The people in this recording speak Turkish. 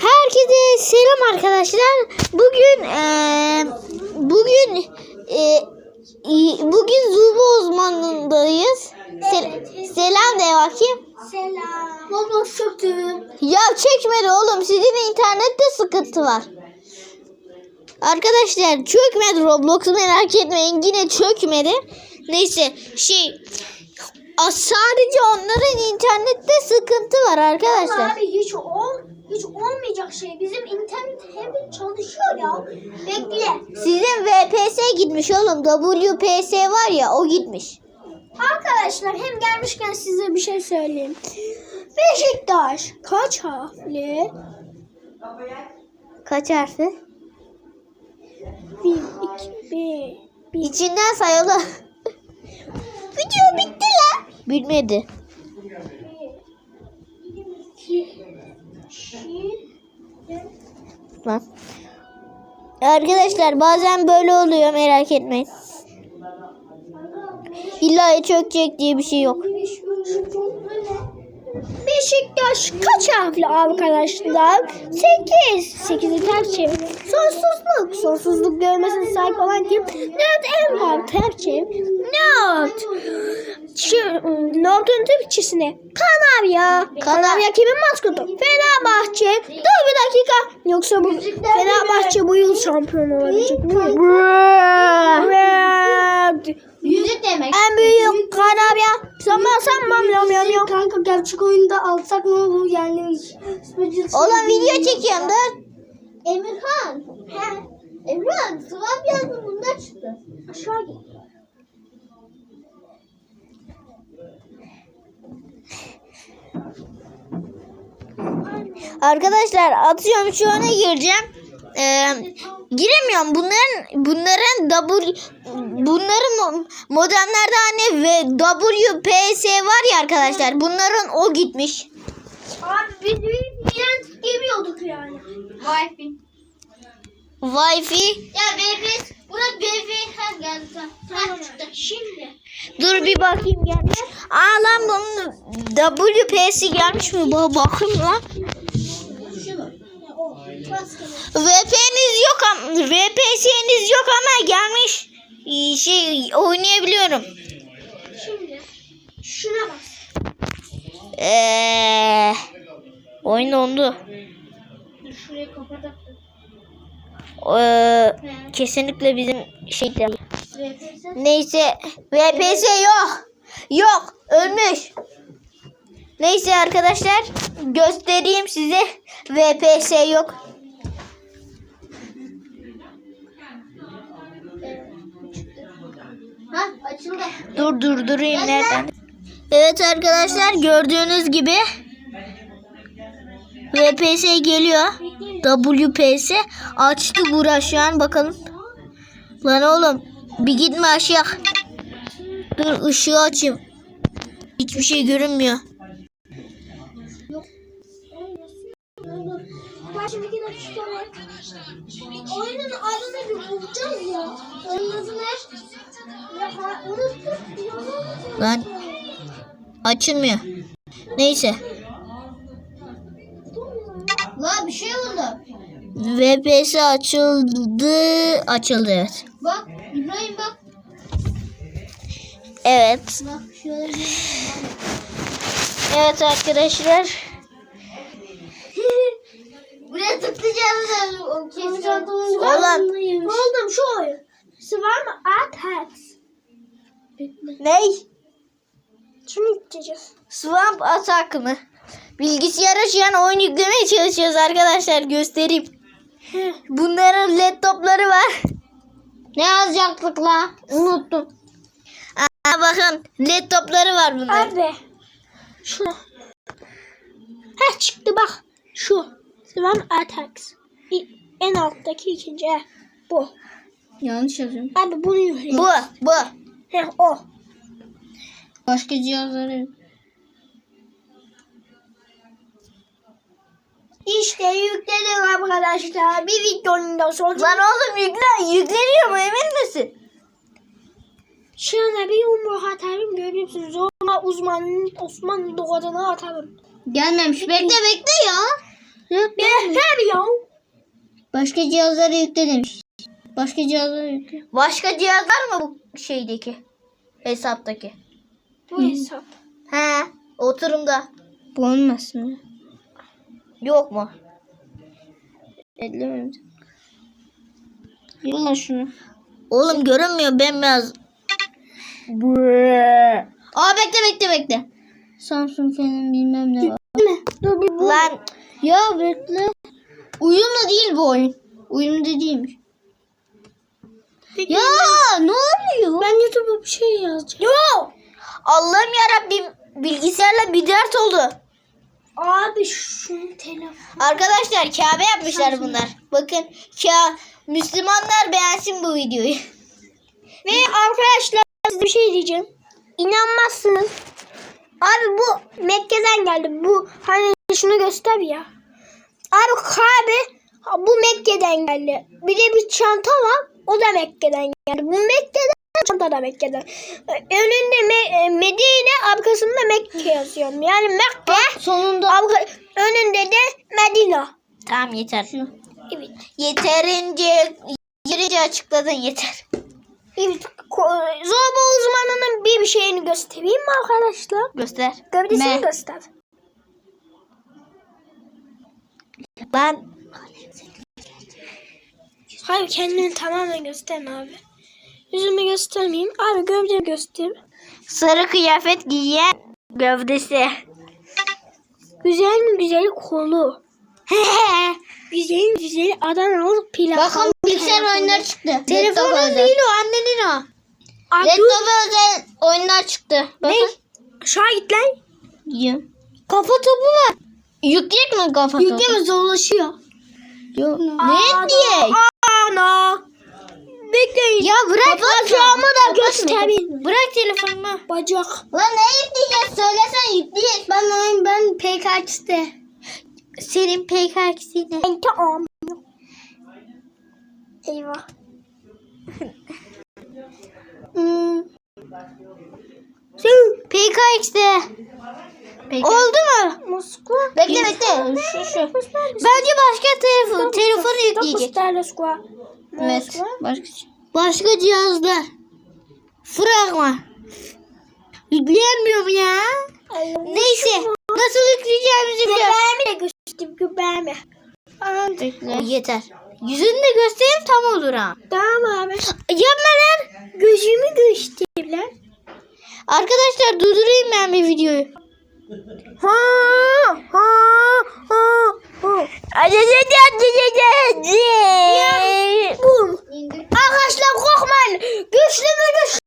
Herkese selam arkadaşlar. Bugün eee, bugün i- bugün Zubu uzmanındayız. Sel- selam de bakayım. Selam. Çöktüm. Ya çekmedi oğlum. Sizin internette sıkıntı var. Arkadaşlar çökmedi Roblox merak etmeyin. Yine çökmedi. Neyse şey sadece onların internette sıkıntı var arkadaşlar. Abi hiç ol hiç olmayacak şey. Bizim internet hep çalışıyor ya. Bekle. Sizin VPS gitmiş oğlum. WPS var ya o gitmiş. Arkadaşlar hem gelmişken size bir şey söyleyeyim. Beşiktaş kaç harfli? Kaç harfi? Bir, iki, bir, bir. İçinden sayılı. Video bitti üç, Lan. Arkadaşlar bazen böyle oluyor merak etmeyin. İlla çökecek diye bir şey yok. Beşiktaş kaç harfli arkadaşlar? 8. 8'i ters çevir. Sonsuzluk. Sonsuzluk görmesine sahip olan kim? Nerd Emrah ters çevir. Nerd. Şu, Nerd'ün Türkçesine. Kanarya. Kanarya kimin maskotu? Fenerbahçe. Dur bir dakika. Yoksa bu Fenerbahçe bu yıl şampiyon olabilecek. Yüzük demek. En büyük kanarya. Zaman sanmam yam yam yam. Kanka gerçek oyunda alsak ne olur yani. Oğlum video çekiyorum dur. Emirhan. He. Emrah swap yazdım bundan çıktı. Aşağı git. Arkadaşlar atıyorum şu ana gireceğim. Ee, giremiyorum. Bunların bunların W bunların mo- modemlerde hani ve WPS var ya arkadaşlar. Bunların o gitmiş. Abi biz gemiyorduk yani. Wi-Fi. Wi-Fi. Ya. Burak Wi-Fi. Ha geldi tamam. Şimdi. Dur bir bakayım gelmiş. Aa lan bunun WPS'i gelmiş mi? Bak bakayım lan. VPN'iniz yok ama VPS'niz yok ama gelmiş. Ee, Şey oynayabiliyorum. Şimdi. Şuna bas. Eee oyun dondu. Şurayı. Ee, kesinlikle bizim şeyde. Neyse VPS yok. Yok ölmüş. Neyse arkadaşlar göstereyim size VPS yok. Ha açıldı. Dur dur durayım nereden? Evet arkadaşlar gördüğünüz gibi VPS geliyor. WPS açtı bura şu an bakalım. Lan oğlum bir gitme aşağı. Dur ışığı açayım. Hiçbir şey görünmüyor. Oyunun adını Lan açılmıyor. Neyse. La bir şey oldu. VPS açıldı. Açıldı evet. Bak İbrahim bak. Evet. Bak şöyle bir. Evet arkadaşlar. Buraya tıklayacağız. O kesin. Oğlum. Buldum şu oyun. Swarm Attacks. Ney? Şunu gideceğiz. Swamp Attack mı? Bilgisayara şu an oyun yüklemeye çalışıyoruz arkadaşlar. Göstereyim. Bunların laptopları var. Ne yazacaktık la? Unuttum. Aa, bakın laptopları var bunların. Abi. Şunu. Heh çıktı bak. Şu. Swarm Attacks. En alttaki ikinci. Bu. Yanlış yazıyorum. Abi bunu yükleyin. Bu, bu. Heh, o. Başka cihazları yok. İşte yükledim arkadaşlar. Bir videonun da sonu. Lan oğlum yüklen, yükleniyor mu emin misin? Şuna bir yumruk atarım görüyorsunuz. Sonra uzmanın Osmanlı doğadına atarım. Gelmemiş. Bekle bekle ya. Başka cihazlara yükle demiş. Başka cihazlara yükle. Başka cihazlar mı bu şeydeki? Hesaptaki. Bu hesap. He. Oturumda. Bu olmasın. Yok mu? Ellemedim. Yolla şunu. Oğlum görünmüyor bembeyaz. Aa bekle bekle bekle. Samsung falan bilmem ne var. Dur bir bu. Lan ya bekle. Uyumlu değil bu oyun. Uyumlu değilmiş. Ya ne oluyor? Ben YouTube'a bir şey yazacağım. Yok. Allah'ım yarabbim bilgisayarla bir dert oldu. Abi şu telefon. Arkadaşlar Kabe yapmışlar bunlar. Bakın ka Müslümanlar beğensin bu videoyu. Ve arkadaşlar size bir şey diyeceğim. İnanmazsınız. Abi bu Mekke'den geldi. Bu hani şunu göster ya. Abi ha, bu Mekke'den geldi. Bir de bir çanta var. O da Mekke'den geldi. Bu Mekke'den çanta da Mekke'den. Önünde Me- e, Medine arkasında Mekke yazıyorum. Yani Mekke Sonunda. arka- önünde de Medine. Tamam yeter. Evet. Yeterince yeterince açıkladın yeter. Evet. Zorba uzmanının bir şeyini göstereyim mi arkadaşlar? Göster. Gövdesini göster. Ben Hayır kendini tamamen gösterme abi. Yüzümü göstermeyeyim. Abi gövdemi göster. sarı kıyafet giyen gövdesi. Güzel mi güzeli kolu. Güzel mi güzeli Adanalı pilav. Bakın bilgisayar oyunları çıktı. Telefonun değil o annenin o. Laptopa özel oyunlar çıktı. Bakın. Ne? Aşağı git lan. Gidiyorum. Kafa topu var. Yükleyecek mi kafa topu? Yükleme zorlaşıyor. Ana, Ne diye? Ana. Bekleyin. Ya bırak Bacağımı da göstereyim. Bırak telefonumu. Bacak. Lan ne yükleyeceğiz? Söylesen yükleyeceğiz. Ben oyun ben PKX'de. Senin PKX'ine. Ente am. Eyvah. Hmm. Sen PKX'de. Oldu mu? Moskva. Bekle bekle. Şu şu. Bence başka telefon telefonu yükleyecek. Moskva. Evet. Başka başka cihazlar. Fragman. Yükleyemiyorum ya. Neyse. Nasıl yükleyeceğimizi biliyorum. Göbeğimi de göstereyim göbeğimi. Bekle. Yeter. Yüzünü de göstereyim tam olur ha. Tamam abi. Yapma lan. Gözümü göster lan. Arkadaşlar durdurayım ben bir videoyu. Ha ha ha ha. Arkadaşlar korkmayın. Güçlü mü güçlü?